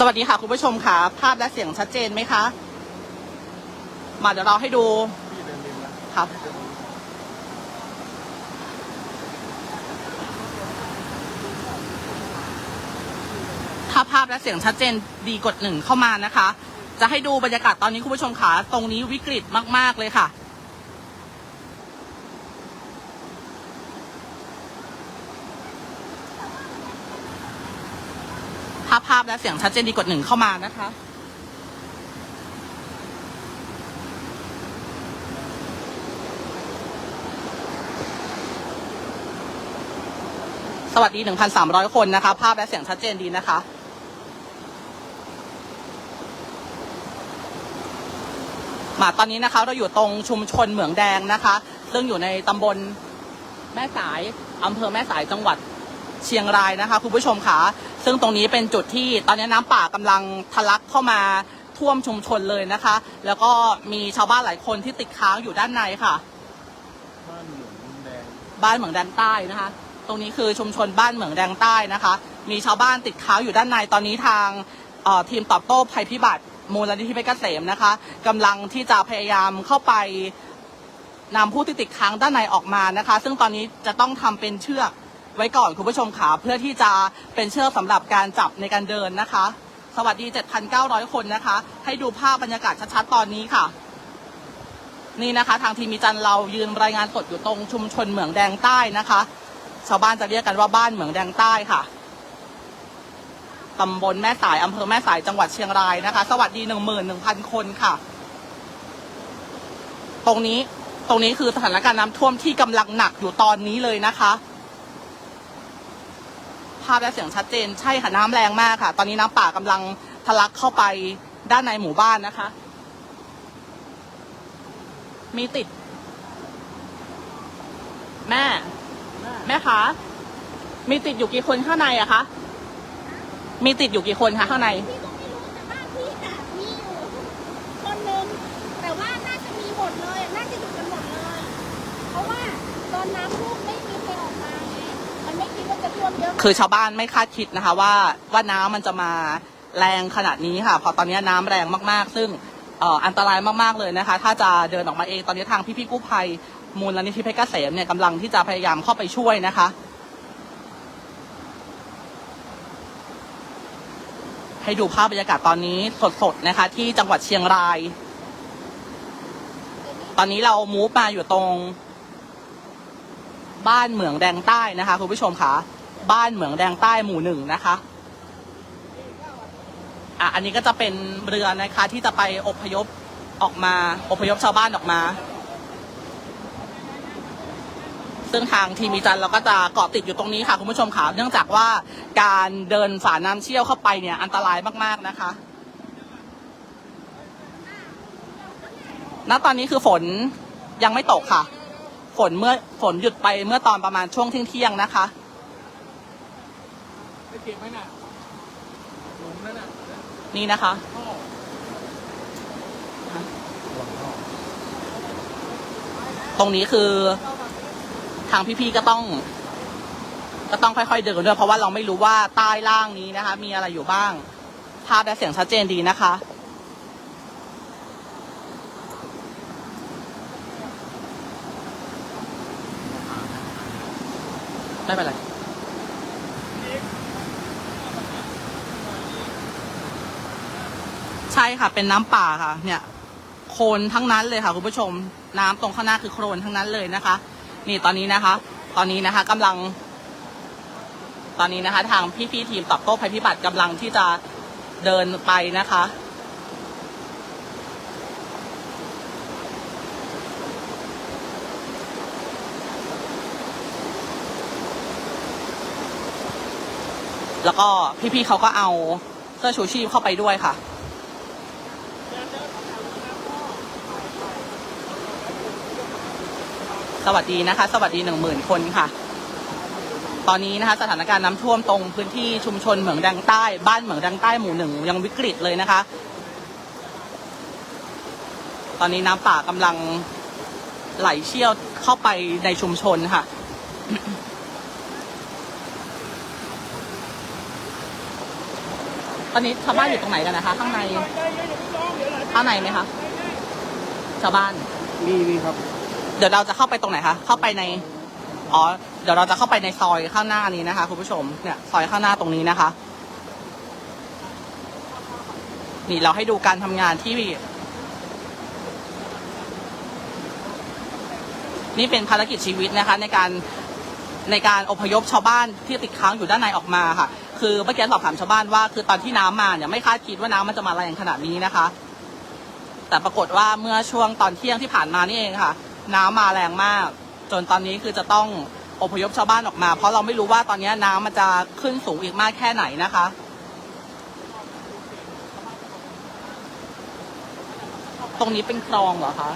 สวัสดีค่ะคุณผู้ชมค่ะ ภาพและเสียงชัดเจนไหมคะ มาเดี๋ยวเราให้ดูครับถ้าภาพและเสียงชัดเจนดีกดหนึ่งเข้ามานะคะ จะให้ดูบรรยากาศตอนนี้คุณผู้ชมค่ะตรงนี้วิกฤตมาก ๆ เลยค่ะ ภาพและเสียงชัดเจนดีกดหนึ่งเข้ามานะคะ สวัสดี 1,300 คนนะคะ ภาพและเสียงชัดเจนดีนะคะมาตอนนี้นะคะเราอยู่ตรงชุมชนเหมืองแดงนะคะ ซึ่งอยู่ในตำบลแม่สายอำเภอแม่สายจังหวัดเชียงรายนะคะคุณผู้ชมค่ะ ซึ่งตรงนี้เป็นจุดที่ตอนนี้น้ำป่ากำลังทะลักเข้ามาท่วมชุมชนเลยนะคะ แล้วก็มีชาวบ้านหลายคนที่ติดค้างอยู่ด้านในค่ะบ้านเหมืองแดงบ้านเหมืองแดงใต้นะคะ ตรงนี้คือชุมชนบ้านเหมืองแดงใต้นะคะ มีชาวบ้านติดค้างอยู่ด้านในตอนนี้ทางเอ่อทีมตอบโต้ภัยพิบัติมูลนิธิเพชรเกษมนะคะกำลังที่จะพยายามเข้าไปนำผู้ที่ติดค้างด้านในออกมานะคะ ซึ่งตอนนี้จะต้องทำเป็นเชือก ไว้ก่อนคุณผู้ชมขาเพื่อที่จะเป็นเชือกสำหรับการจับในการเดินนะคะ สวัสดี 7,900 คนนะคะ ให้ดูภาพบรรยากาศชัดๆ ตอนนี้ค่ะ นี่นะคะ ทางทีมมีจันเรายืนรายงานสดอยู่ตรงชุมชนเหมืองแดงใต้นะคะ ชาวบ้านจะเรียกกันว่าบ้านเหมืองแดงใต้ค่ะตำบลแม่สายอำเภอแม่สายจังหวัดเชียงรายนะคะ สวัสดีหนึ่งหมื่นหนึ่งพันคนค่ะ ตรงนี้ตรงนี้คือสถานการณ์น้ำท่วมที่กำลังหนักอยู่ตอนนี้เลยนะคะาพและเสียงชัดเจน ใช่ค่ะน้ำแรงมากค่ะ ตอนนี้น้ำป่ากำลังทะลักเข้าไปด้านในหมู่บ้านนะคะ มีติด แม่ แม่คะมีติดอยู่กี่คนข้างในอะคะมีติดอยู่กี่คนคะข้างในพี่ก็ไม่รู้แต่บ้านพี่น่ะมีอยู่คนนึงแต่ว่าน่าจะมีหมดเลยน่าจะอยู่กันหมดเลย เพราะว่าตอนน้ำท่วม คือชาวบ้านไม่คาดคิดนะคะ ว่าว่าน้ำมันจะมาแรงขนาดนี้ค่ะเพอตอนนี้น้ำแรงมากๆ ซึ่งอันตรายมากๆเลยนะคะ ถ้าจะเดินออกมาเองตอนนี้ทางพี่ๆกู้ภัยมูลนิธิเพชรเกษมเนี่ยกำลังที่จะพยายามเข้าไปช่วยนะคะ ให้ดูภาพบรรยากาศตอนนี้สดๆนะคะ ที่จังหวัดเชียงราย ตอนนี้เรามูฟมาอยู่ตรง บ้านเหมืองแดงใต้นะคะคุณผู้ชมคะบ้านเหมืองแดงใต้หมู่หนึ่งนะคะอะอันนี้ก็จะเป็นเรือนะคะที่จะไปอพยพออกมาอพยพชาวบ้านออกมา ซึ่งทางทีมีจันเราก็จะเกาะติดอยู่ตรงนี้ค่ะ คุณผู้ชมค่ะเนื่องจากว่าการเดินฝ่าน้ำเชี่ยวเข้าไปเนี่ยอันตรายมากๆนะคะ ณตอนนี้คือฝนยังไม่ตกค่ะ ฝนเมื่อฝนหยุดไปเมื่อตอนประมาณช่วงเที่ยงๆนะคะไปเก็บไหมน่ะหลุมนั่นน่ะนี่นะคะท่อตรงนี้คือทางพี่ๆก็ต้อง ก็ต้องค่อยๆเดินด้วยเพราะว่าเราไม่รู้ว่าใต้ล่างนี้นะคะ มีอะไรอยู่บ้าง ภาพและเสียงชัดเจนดีนะคะ ไม่เป็นไรใช่ค่ะ เป็นน้ำป่าค่ะ เนี่ยโคลนทั้งนั้นเลยค่ะคุณผู้ชม น้ำตรงข้างหน้าคือโคลนทั้งนั้นเลยนะคะ นี่ตอนนี้นะคะ ตอนนี้นะคะกำลัง ตอนนี้นะคะ ทางพี่ๆทีมตอบโต้ภัยพิบัติกำลังที่จะเดินไปนะคะ แล้วก็พี่ๆเขาก็เอาเสื้อชูชีพเข้าไปด้วยค่ะ สวัสดีนะคะ สวัสดีหนึ่งหมื่นคนค่ะ ตอนนี้นะคะสถานการณ์น้ำท่วมตรงพื้นที่ชุมชนเหมืองแดงใต้ บ้านเหมืองแดงใต้หมู่หนึ่งยังวิกฤตเลยนะคะ ตอนนี้น้ำป่ากำลังไหลเชี่ยวเข้าไปในชุมชนค่ะ ตอนนี้ชาวบ้านอยู่ตรงไหนกันนะคะ ข้างในข้างในไหมคะชาวบ้าน มีมีครับ เดี๋ยวเราจะเข้าไปตรงไหนคะ เข้าไปใน อ๋อ เดี๋ยวเราจะเข้าไปในซอยข้างหน้านี้นะคะคุณผู้ชม เนี่ย ซอยข้างหน้าตรงนี้นะคะ นี่เราให้ดูการทำงานที่ นี่เป็นภารกิจชีวิตนะคะ ในการในการอพยพชาวบ้านที่ติดค้างอยู่ด้านในออกมาค่ะ คือเมื่อกี้สอบถามชาวบ้านว่า คือตอนที่น้ำมาเนี่ยไม่คาดคิดว่าน้ำมันจะมาแรงขนาดนี้นะคะ แต่ปรากฏว่าเมื่อช่วงตอนเที่ยงที่ผ่านมานี่เองค่ะ น้ำมาแรงมาก จนตอนนี้คือจะต้องอพยพชาวบ้านออกมา เพราะเราไม่รู้ว่าตอนนี้น้ำมันจะขึ้นสูงอีกมากแค่ไหนนะคะตรงนี้เป็นคลองเหรอคะ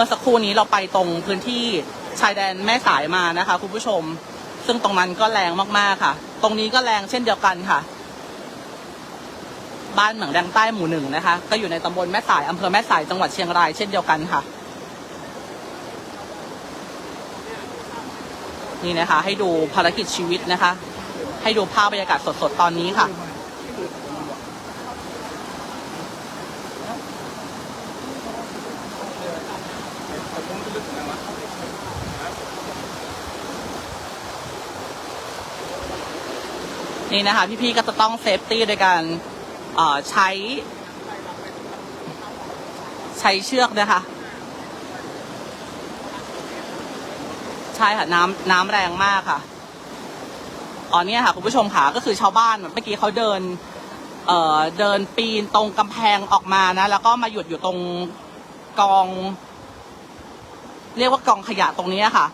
มื่อสักครู่นี้เราไปตรงพื้นที่ชายแดนแม่สายมานะคะ คุณผู้ชม ซึ่งตรงนั้นก็แรงมากๆค่ะ ตรงนี้ก็แรงเช่นเดียวกันค่ะ บ้านเหมืองแดงใต้หมู่หนึ่งนะคะ ก็อยู่ในตำบลแม่สายอำเภอแม่สายจังหวัดเชียงรายเช่นเดียวกันค่ะ นี่นะคะ ให้ดูภารกิจชีวิตนะคะ ให้ดูภาพบรรยากาศสดๆตอนนี้ค่ะ นี่นะคะ พี่ๆก็จะต้องเซฟตี้โดยการเอ่อใช้ ใช้เชือกนะคะใช่ค่ะน้ำน้ำแรงมากค่ะอ๋อเนี่ยค่ะคุณผู้ชมค่ะก็คือชาวบ้านเมื่อกี้เขาเดิน เอ่อเดินปีนตรงกำแพงออกมานะ แล้วก็มาหยุดอยู่ตรงกอง เรียกว่ากองขยะตรงนี้ค่ะ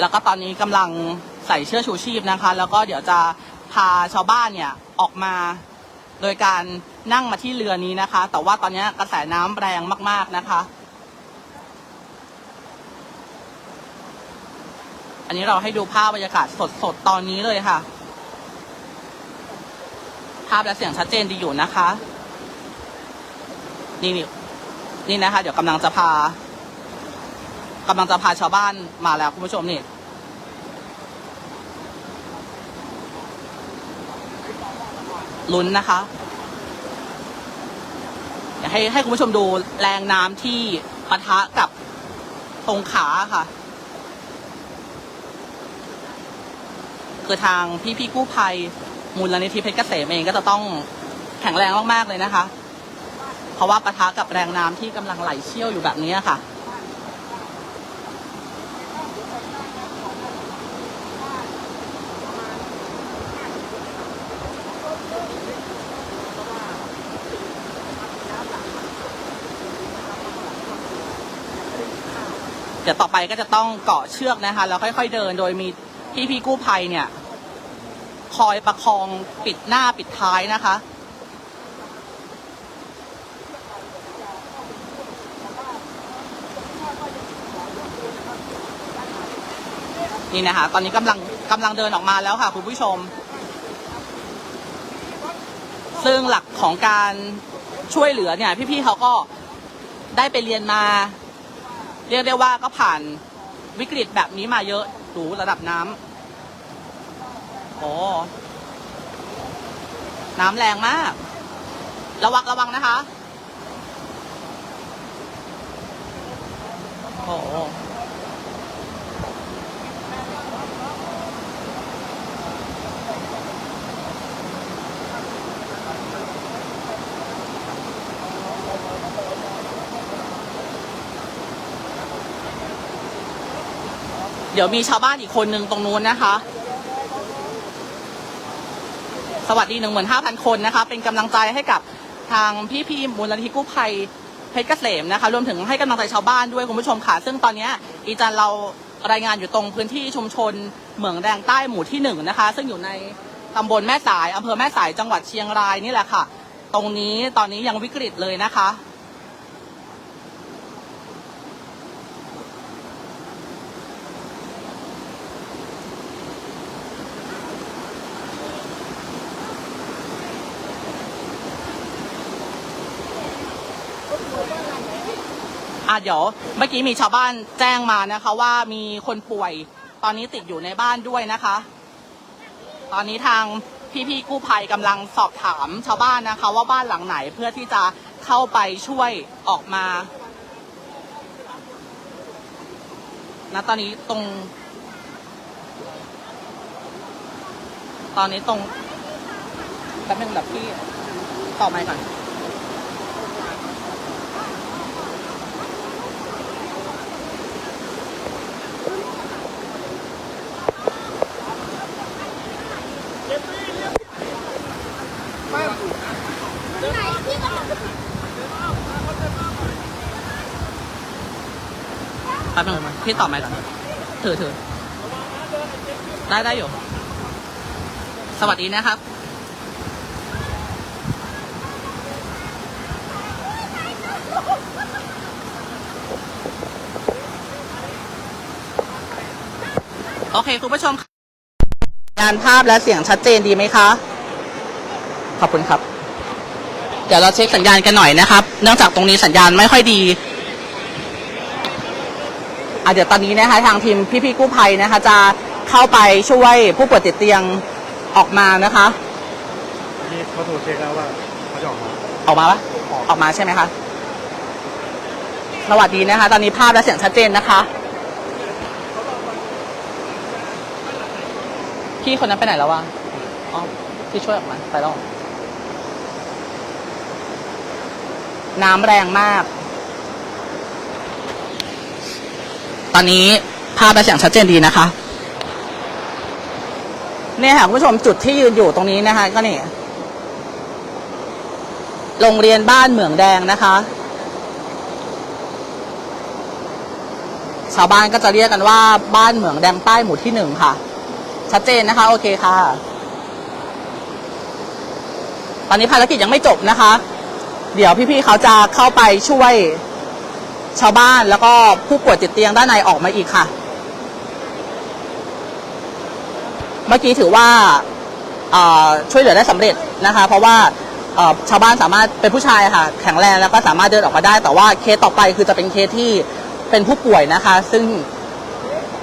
แล้วก็ตอนนี้กำลังใส่เสื้อชูชีพนะคะ แล้วก็เดี๋ยวจะพาชาวบ้านเนี่ยออกมาโดยการนั่งมาที่เรือนี้นะคะ แต่ว่าตอนนี้กระแสน้ำแรงมาก ๆนะคะ อันนี้เราให้ดูภาพบรรยากาศสดๆตอนนี้เลยค่ะ ภาพและเสียงชัดเจนดีอยู่นะคะ นี่นี่ นี่นะคะ เดี๋ยวกำลังจะพากำลังจะพาชาวบ้านมาแล้วคุณผู้ชมนี่ลุ้นนะคะอยากให้ให้คุณผู้ชมดูแรงน้ำที่ปะทะกับตรงขาค่ะ คือทางพี่พี่กู้ภัยมูลนิธิเพชรเกษมเองก็จะต้องแข็งแรงมาก ๆ เลยนะคะ เพราะว่าปะทะกับแรงน้ำที่กำลังไหลเชี่ยวอยู่แบบนี้ค่ะเดี๋ยวต่อไปก็จะต้องเกาะเชือกนะคะแล้วค่อยๆเดินโดยมีพี่พี่ๆกู้ภัยเนี่ย คอยประคองปิดหน้าปิดท้ายนะคะ นี่นะคะ ตอนนี้กำลังกำลังเดินออกมาแล้วค่ะคุณผู้ชม ซึ่งหลักของการช่วยเหลือเนี่ย พี่ๆเขาก็ได้ไปเรียนมา เรียกได้ว่าก็ผ่านวิกฤตแบบนี้มาเยอะดูระดับน้ำโอ้น้ำแรงมาก ระวังระวังนะคะ โอ้ ดี๋ยวมีชาวบ้านอีกคนนึงตรงนู้นนะคะ สวัสดีหนึ่งหมื่นห้าพันคนนะคะ เป็นกำลังใจให้กับทางพี่พี่มูลนิธิกู้ภัยเพชรเกษมนะคะ รวมถึงให้กำลังใจชาวบ้านด้วยคุณผู้ชมค่ะ ซึ่งตอนนี้อีจันเรารายงานอยู่ตรงพื้นที่ชุมชนเหมืองแดงใต้หมู่ที่หนึ่งนะคะ ซึ่งอยู่ในตำบลแม่สายอำเภอแม่สายจังหวัดเชียงรายนี่แหละค่ะ ตรงนี้ตอนนี้ยังวิกฤตเลยนะคะ เดี๋ยวเมื่อกี้มีชาวบ้านแจ้งมานะคะ ว่ามีคนป่วยตอนนี้ติดอยู่ในบ้านด้วยนะคะ ตอนนี้ทางพี่ๆกู้ภัยกำลังสอบถามชาวบ้านนะคะ ว่าบ้านหลังไหนเพื่อที่จะเข้าไปช่วยออกมาณตอนนี้ตรง ตอนนี้ตรงแป๊บนึงแบบพี่ต่อไปก่อนไหนพี่ก็ แป๊บนึง พี่ตอบมาก่อนถือถือได้ได้อยู่ สวัสดีนะครับ โอเค คุณผู้ชมค่ะงานภาพและเสียงชัดเจนดีไหมคะ ขอบคุณครับ เดี๋ยวเราเช็คสัญญาณกันหน่อยนะครับ เนื่องจากตรงนี้สัญญาณไม่ค่อยดี เดี๋ยวตอนนี้นะคะทางทีมพี่ๆกู้ภัยนะคะ จะเข้าไปช่วยผู้ป่วยติดเตียงออกมานะคะนี่เขาโทรเช็คแล้วว่าเขาจะออกมาออกมาปะออกมาใช่ไหมคะสวัสดีนะคะ ตอนนี้ภาพและเสียงชัดเจนนะคะ พี่คนนั้นไปไหนแล้ววะอ๋อพี่ช่วยออกมาไปแล้วเหรอน้ำแรงมาก ตอนนี้ภาพและเสียงชัดเจนดีนะคะเนี่ยค่ะคุณผู้ชมจุดที่ยืนอยู่ตรงนี้นะคะ ก็นี่โรงเรียนบ้านเหมืองแดงนะคะ ชาวบ้านก็จะเรียกกันว่าบ้านเหมืองแดงใต้หมู่ที่หนึ่งค่ะ ชัดเจนนะคะ โอเคค่ะ ตอนนี้ภารกิจยังไม่จบนะคะ เดี๋ยวพี่ๆเขาจะเข้าไปช่วย ชาวบ้านแล้วก็ผู้ป่วยติดเตียงด้านในออกมาอีกค่ะ เมื่อกี้ถือว่าช่วยเหลือได้สำเร็จนะคะ เพราะว่าชาวบ้านสามารถเป็นผู้ชายค่ะ แข็งแรงแล้วก็สามารถเดินออกมาได้ แต่ว่าเคสต่อไปคือจะเป็นเคสที่เป็นผู้ป่วยนะคะ ซึ่ง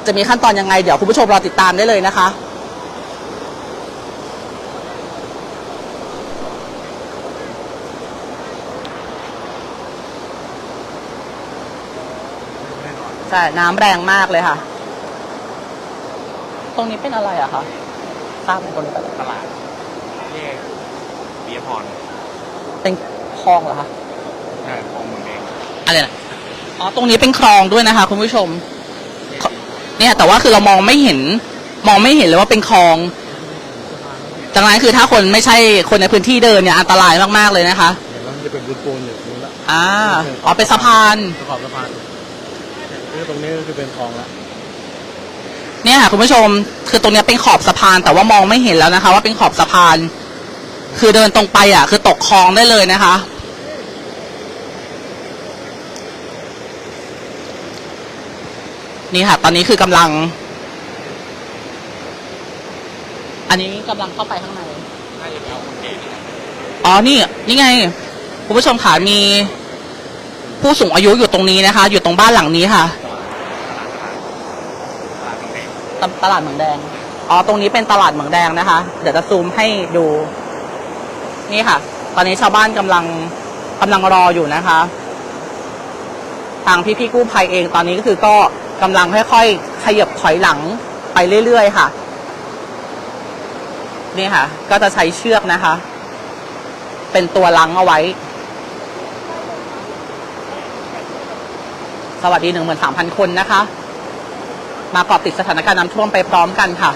จะมีขั้นตอนยังไง เดี๋ยวคุณผู้ชมรอติดตามได้เลยนะคะ แน่นอน ใช่น้ำแรงมากเลยค่ะ ตรงนี้เป็นอะไรอะคะทราบไหมตรงนี้เป็นอะไรตลาดแยกเบียร์พรเป็นคลองเหรอคะใช่ของเมืองเองอะไรนะอ๋อตรงนี้เป็นคลองด้วยนะคะคุณผู้ชม เนี่ยแต่ว่าคือเรามองไม่เห็น มองไม่เห็นเลยว่าเป็นคลองดังนั้นคือถ้าคนไม่ใช่คนในพื้นที่เดินเนี่ยอันตรายมากๆเลยนะคะเห็นแล้วมันจะเป็นปูนปูนๆอยู่ตรงนี้ละอ่าอ๋อเป็นสะพานประกอบสะพานนี่ ตรงนี้ก็คือเป็นคลองละเนี่ยค่ะคุณผู้ชมคือตรงเนี้ยเป็นขอบสะพานแต่ว่ามองไม่เห็นแล้วนะคะ ว่าเป็นขอบสะพาน คือเดินตรงไปอะ คือตกคลองได้เลยนะคะ นี่ค่ะ ตอนนี้คือกำลัง อันนี้กำลังเข้าไปข้างในน่าจะเป็นเอาคนแก่นี่แหละอ๋อนี่นี่ไงคุณผู้ชมค่ะมีผู้สูงอายุอยู่ตรงนี้นะคะ อยู่ตรงบ้านหลังนี้ค่ะ ตลาดตลาดเหมืองแดง อ๋อ ตรงนี้เป็นตลาดเหมืองแดงนะคะ เดี๋ยวจะซูมให้ดู นี่ค่ะ ตอนนี้ชาวบ้านกำลังกำลังรออยู่นะคะ ทางพี่ๆกู้ภัยเองตอนนี้ก็คือก็กำลังค่อยๆขยับถอยหลังไปเรื่อยๆค่ะ นี่ค่ะ ก็จะใช้เชือกนะคะ เป็นตัวลังเอาไว้ สวัสดีหนึ่งหมื่นสามพันคนนะคะ มาเกาะติดสถานการณ์น้ำท่วมไปพร้อมกันค่ะ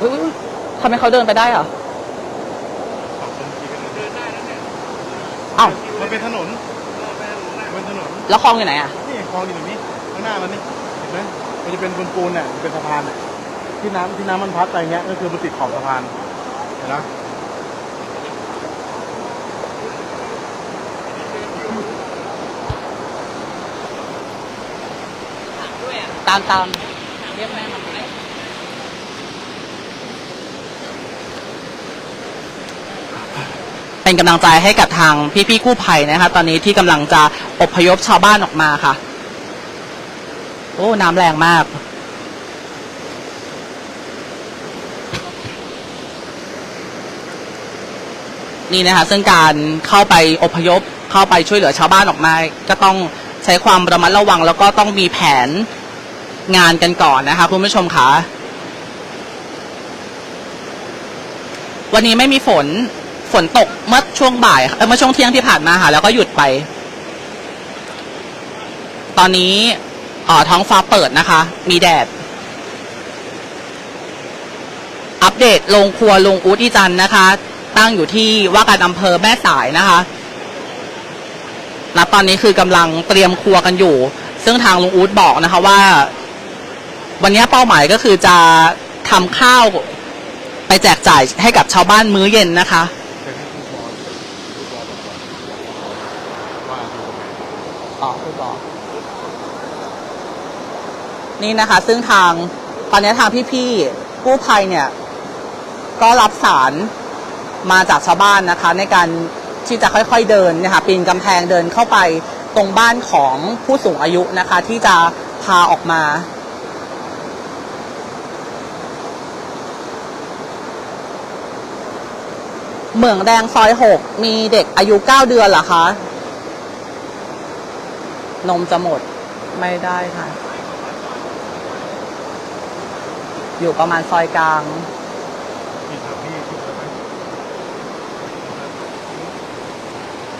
อุ๊ยอุ๊ยทำไมเขาเดินไปได้เหรอสองคนขี่กันเดินได้แล้วเนี่ยอ้าวมันเป็นถนนมันเป็นถนน แล้วคลองอยู่ไหนอะ นี่คลองอยู่ตรงนี้ ข้างหน้ามันนี่ เห็นไหมมันจะเป็นปูนปูนๆน่ะมันเป็นสะพานน่ะที่น้ำที่น้ำมันพัดไปเงี้ย ก็คือมันติดขอบสะพาน เห็นไหมามตามเรียกแม่มาไหมเป็นกำลังใจให้กับทางพี่ๆกู้ภัยนะคะตอนนี้ที่กำลังจะอบพยพชาวบ้านออกมาค่ะ โอ้น้ำแรงมากนี่นะคะซึ่งการเข้าไปอพยพเข้าไปช่วยเหลือชาวบ้านออกมา ก็ต้องใช้ความระมัดระวัง แล้วก็ต้องมีแผน งานกันก่อนนะคะคุณผู้ชมคะวันนี้ไม่มีฝนฝนตกเมื่อช่วงบ่ายเอ่อเมื่อช่วงเที่ยงที่ผ่านมาค่ะแล้วก็หยุดไป ตอนนี้อ่อท้องฟ้าเปิดนะคะ มีแดด อัปเดตโรงครัวลุงอูดอีจันนะคะ ตั้งอยู่ที่ว่าการอำเภอแม่สายนะคะณตอนนี้คือกำลังเตรียมครัวกันอยู่ ซึ่งทางลุงอูดบอกนะคะว่า วันนี้เป้าหมายก็คือจะทำข้าวไปแจกจ่ายให้กับชาวบ้านมื้อเย็นนะคะ นี่นะคะ ซึ่งทางตอนนี้ทางพี่ๆกู้ภัยเนี่ย ก็รับสารมาจากชาวบ้านนะคะ ในการที่จะค่อยๆเดินนะคะปีนกำแพงเดินเข้าไปตรงบ้านของผู้สูงอายุนะคะ ที่จะพาออกมา เหมืองแดงซอยหกมีเด็กอายุเก้าเดือนเหรอคะ นมจะหมดไม่ได้ค่ะ อยู่ประมาณซอยกลาง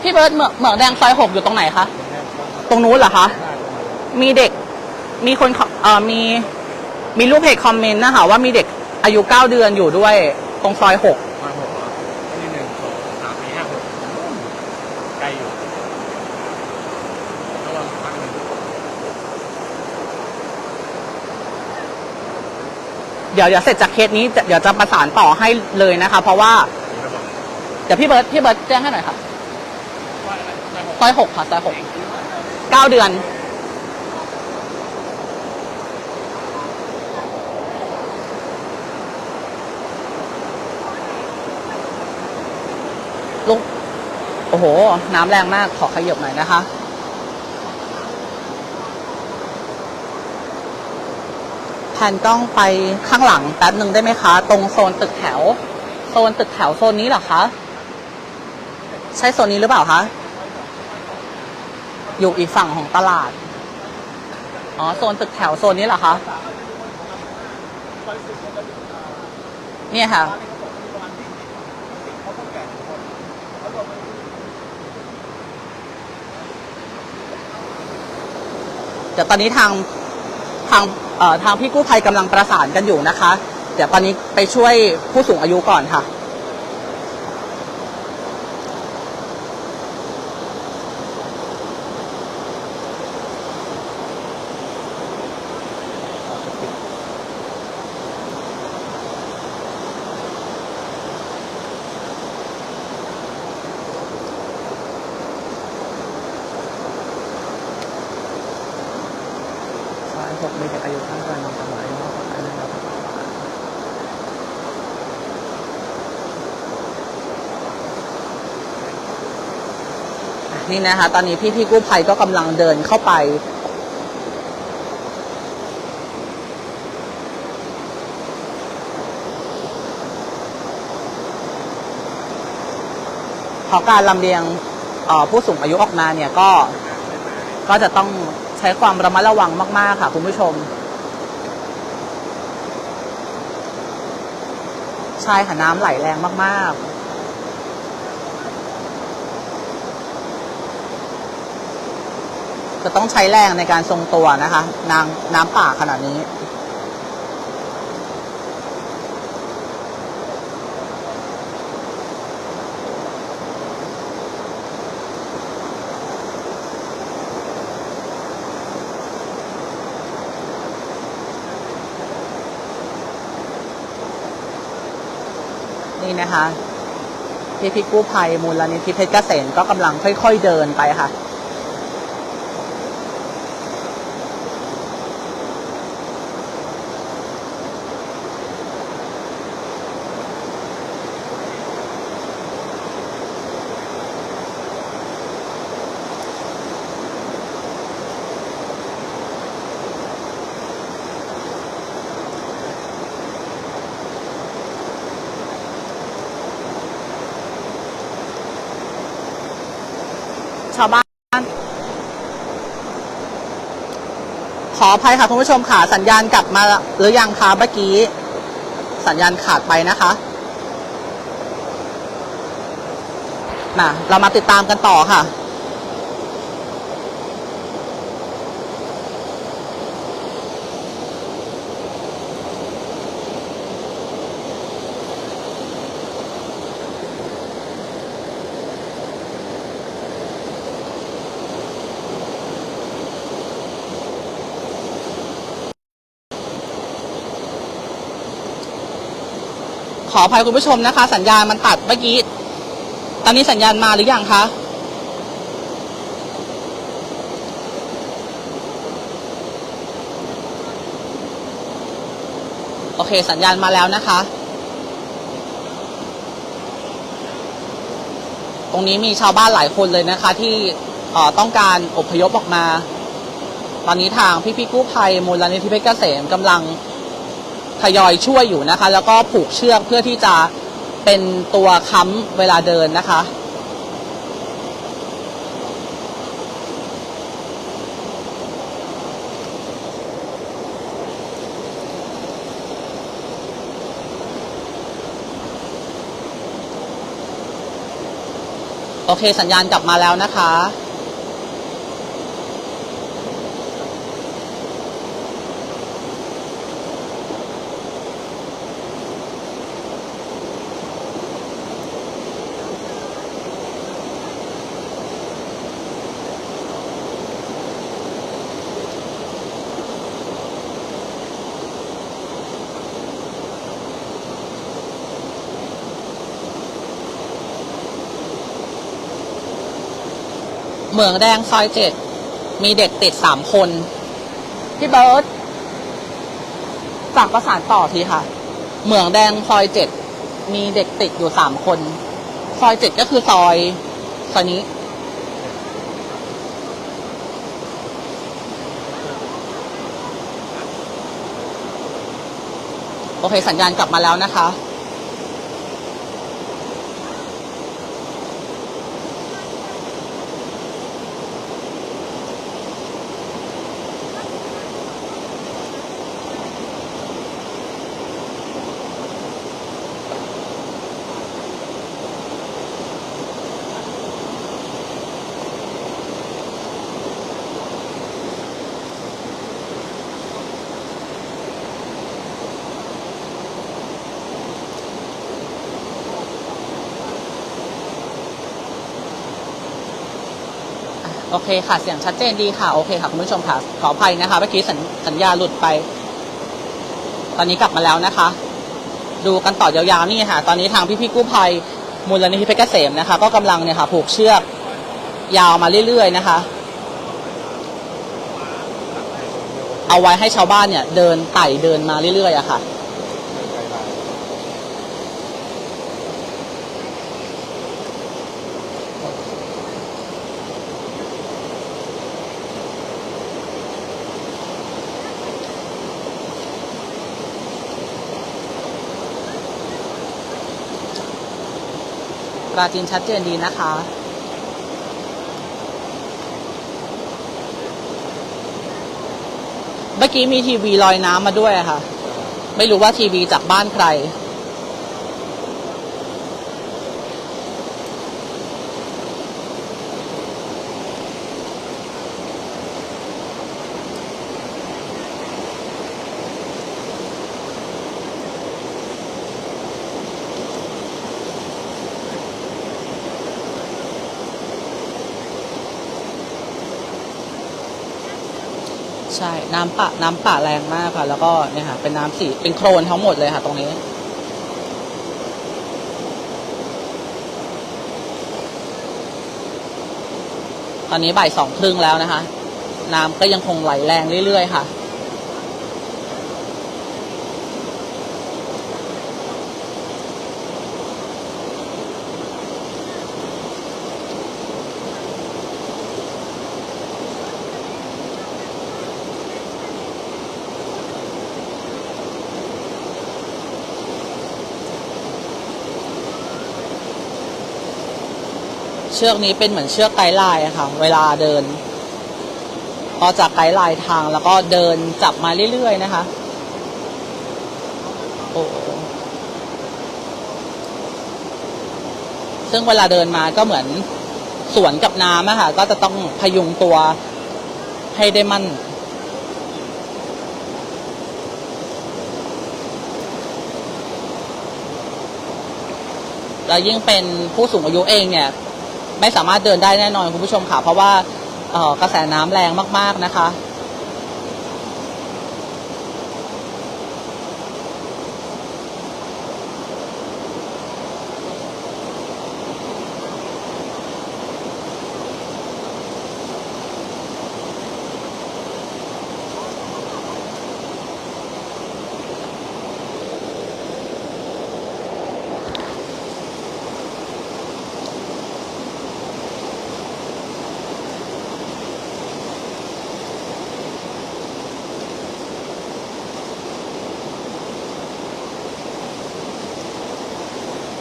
พี่เบิร์ดเหมืองเหมืองแดงซอยหกอยู่ตรงไหนคะ ตรงนู้นเหรอคะ มีเด็ก มีคนเอ่อมี มีลูกเพจคอมเมนต์นะคะว่ามีเด็กอายุเก้าเดือนอยู่ด้วย ตรงซอยหก มาหกเหรอนี่หนึ่งสองสามสี่ห้าหกใกล้อยู่ระวังพักหนึ่ง เดี๋ยวเดี๋ยวเสร็จจากเคสนี้จะเดี๋ยวจะประสานต่อให้เลยนะคะ เพราะว่าผมจะบอกเดี๋ยวพี่เบิร์ดพี่เบิร์ดแจ้งให้หน่อยค่ะว่าอะไรได้หกซอยหกค่ะซอยหกเก้าเดือน ลุกโอ้โห น้ำแรงมากขอขยับหน่อยนะคะ แผนกล้องไปข้างหลังแป๊บหนึ่งได้ไหมคะ ตรงโซนตึกแถว โซนตึกแถวโซนนี้เหรอคะ ใช่โซนนี้หรือเปล่าคะ อยู่อีกฝั่งของตลาด อ๋อ โซนตึกแถวโซนนี้เหรอคะ เนี่ยค่ะ เดี๋ยวตอนนี้ทางทาง ทางพี่กู้ภัยกำลังประสานกันอยู่นะคะ เดี๋ยวตอนนี้ไปช่วยผู้สูงอายุก่อนค่ะ ซอยหกมีเด็กอายุข้างกันสมัยอันนี้ครับอะ นี่นะคะ ตอนนี้พี่พี่ๆกู้ภัยก็กำลังเดินเข้าไปพราะการลำเลียงผู้สูงอายุออกมาเนี่ยก็ก็จะต้องใช้ความระมัดระวังมาก ๆ ค่ะ คุณผู้ชม ใช่ค่ะน้ำไหลแรงมาก ๆ จะต้องใช้แรงในการทรงตัวนะคะนางน้ำป่าขนาดนี้นี่นะคะพี่พี่กู้ภัยมูลนิธิเพชรเกษมก็กำลังค่อย ๆ เดินไปค่ะ ขออภัยค่ะคุณผู้ชมค่ะสัญญาณกลับมาหรือยังคะเมื่อกี้ สัญญาณขาดไปนะคะมาเรามาติดตามกันต่อค่ะ ขออภัยคุณผู้ชมนะคะ สัญญาณมันตัดเมื่อกี้ ตอนนี้สัญญาณมาหรือยังคะโอเค สัญญาณมาแล้วนะคะ ตรงนี้มีชาวบ้านหลายคนเลยนะคะ ที่ต้องการอพยพออกมา ตอนนี้ทางพี่ๆกู้ภัยมูลนิธิเพชรเกษมกำลัง ทยอยช่วยอยู่นะคะ แล้วก็ผูกเชือกเพื่อที่จะเป็นตัวค้ำเวลาเดินนะคะ โอเคสัญญาณกลับมาแล้วนะคะ เหมืองแดงซอยเจ็ดมีเด็กติดสามคนพี่เบิร์ตฝากประสานต่อทีค่ะ เหมืองแดงซอยเจ็ดมีเด็กติดอยู่สามคน ซอยเจ็ดก็คือซอยซอยนี้ โอเคสัญญาณกลับมาแล้วนะคะ โอเคค่ะ เสียงชัดเจนดีค่ะ โอเคค่ะ คุณผู้ชมค่ะ ขออภัยนะคะ เมื่อกี้สัญสัญญาหลุดไป ตอนนี้กลับมาแล้วนะคะ ดูกันต่อยาวๆนี่ค่ะ ตอนนี้ทางพี่ๆกู้ภัยมูลนิธิเพชรเกษมนะคะ ก็กำลังเนี่ยค่ะ ผูกเชือกยาวมาเรื่อยๆนะคะ เอาไว้ให้ชาวบ้านเนี่ย เดินไต่เดินมาเรื่อยๆอะค่ะ ปลาจีนชัดเจนดีนะคะ เมื่อกี้มีทีวีลอยน้ำมาด้วยค่ะ ไม่รู้ว่าทีวีจากบ้านใคร ใช่น้ำป่าน้ำป่าแรงมากค่ะ แล้วก็เนี่ยค่ะเป็นน้ำสีเป็นโครนทั้งหมดเลยค่ะ ตรงนี้ ตอนนี้บ่ายสองครึ่งแล้วนะคะ น้ำก็ยังคงไหลแรงเรื่อยๆค่ะ เชือกนี้เป็นเหมือนเชือกไกด์ไลน์อะค่ะ เวลาเดิน ก็จะไกด์ไลน์ทางแล้วก็เดินจับมาเรื่อยๆนะคะ โอ้ซึ่งเวลาเดินมาก็เหมือนสวนกับน้ำอะค่ะ ก็จะต้องพยุงตัวให้ได้มั่นแล้วยิ่งเป็นผู้สูงอายุเองเนี่ย ไม่สามารถเดินได้แน่นอนคุณผู้ชมค่ะเพราะว่ากระแสน้ำแรงมากๆนะคะ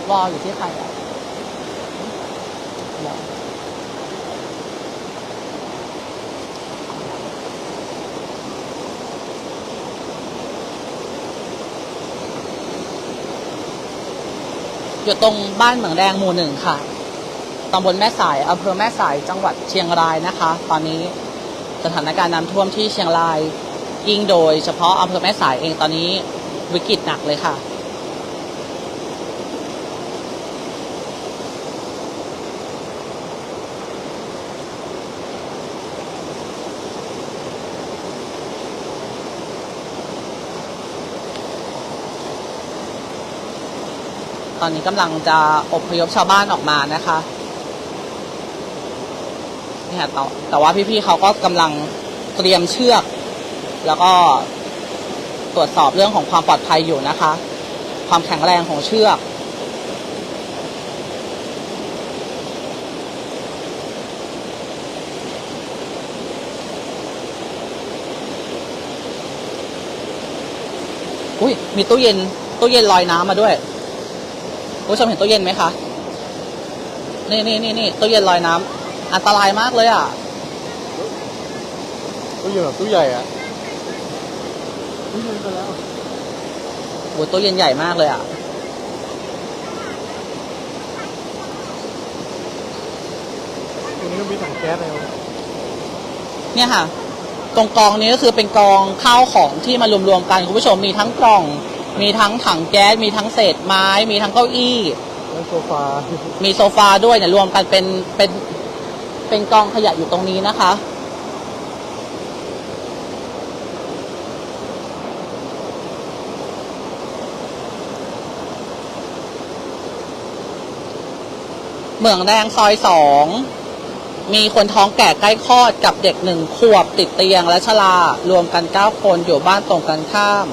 วอลอยู่ที่ใครอะอยู่ตรงบ้านเหมืองแดงหมู่หนึ่งค่ะตำบลแม่สายอำเภอแม่สาย จังหวัดเชียงรายนะคะ ตอนนี้สถานการณ์น้ำท่วมที่เชียงรายยิ่งโดยเฉพาะอำเภอแม่สายเองตอนนี้วิกฤตหนักเลยค่ะ อนนี้กำลังจะอบพยพชาวบ้านออกมานะคะนี่ค่ะแต่แต่ว่าพี่ๆเขาก็กำลังเตรียมเชือก แล้วก็ตรวจสอบเรื่องของความปลอดภัยอยู่นะคะ ความแข็งแรงของเชือกอุ้ยมีตู้เย็นตู้เย็นลอยน้ำมาด้วย คุณผู้ชมเห็นตู้เย็นไหมคะ นี่นี่นี่นี่ตู้เย็นลอยน้ำอันตรายมากเลยอะตู้เย็นแบบตู้ใหญ่อะตู้เย็นไปแล้วโอ้ตู้เย็นใหญ่มากเลยอะตรงนี้ก็มีถังแก๊สอะไรวะเนี่ยค่ะ ตรงกองนี้ก็คือเป็นกองข้าวของที่มารวมๆกันคุณผู้ชมมีทั้งกล่อง มีทั้งถังแก๊ส มีทั้งเศษไม้ มีทั้งเก้าอี้ แล้วโซฟา มีโซฟาด้วยเนี่ยรวมกันเป็นเป็นเป็นกองขยะอยู่ตรงนี้นะคะ เหมืองแดงซอยสอง มีคนท้องแก่ใกล้คลอดกับเด็กหนึ่งขวบติดเตียงและชรารวมกันเก้าคนอยู่บ้านตรงกันข้าม